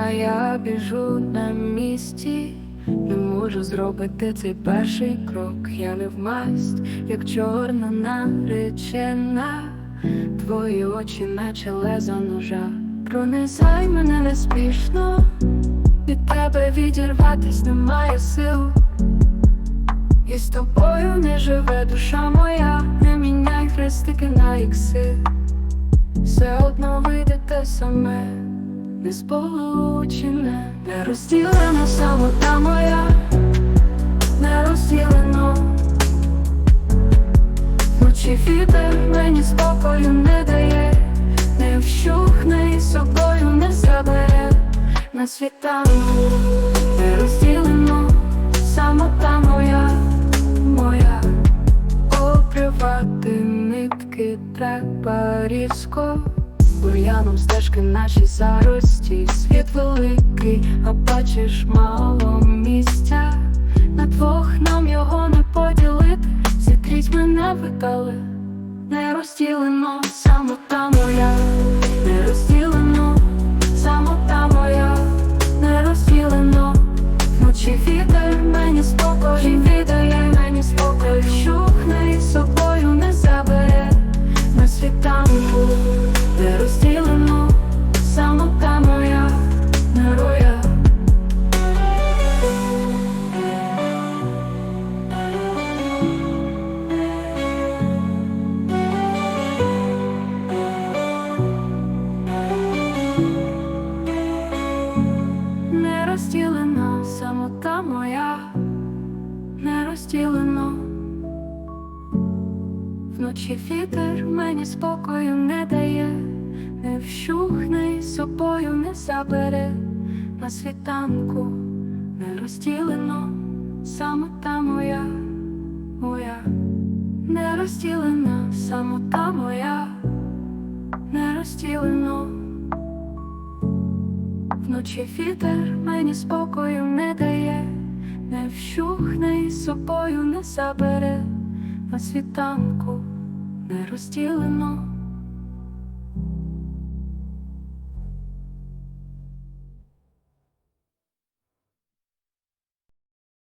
А я біжу на місці, не можу зробити цей перший крок. Я не вмасть, як чорна наречена, твої очі, наче леза ножа. Пронизай мене неспішно, від тебе відірватись немає сил. І з тобою не живе душа моя, не міняй хрестики на ікси, все одно вийде те саме, не сполучене, не розділена самота моя, не розділено. Вночі вітер мені спокою не дає, не вщухне і собою не забере на світанку, не розділено, самота моя, моя, обривати нитки треба різко. Бур'яном стежки наші зарості, світ великий, а бачиш мало місця. На двох нам його не поділити, зітріть мене видали, не розділено, самота моя, не розділено, самота моя, не розділено, вночі вітер мені спокій віддає, моя, не розділено. Вночі вітер мені спокою не дає, не вщухне собою не забере на світанку, не розділено, самота моя, моя, не розділена, самота моя, не розділено. Вночі вітер мені спокою не дає, не вщухне і собою не забере на світанку, не розділено.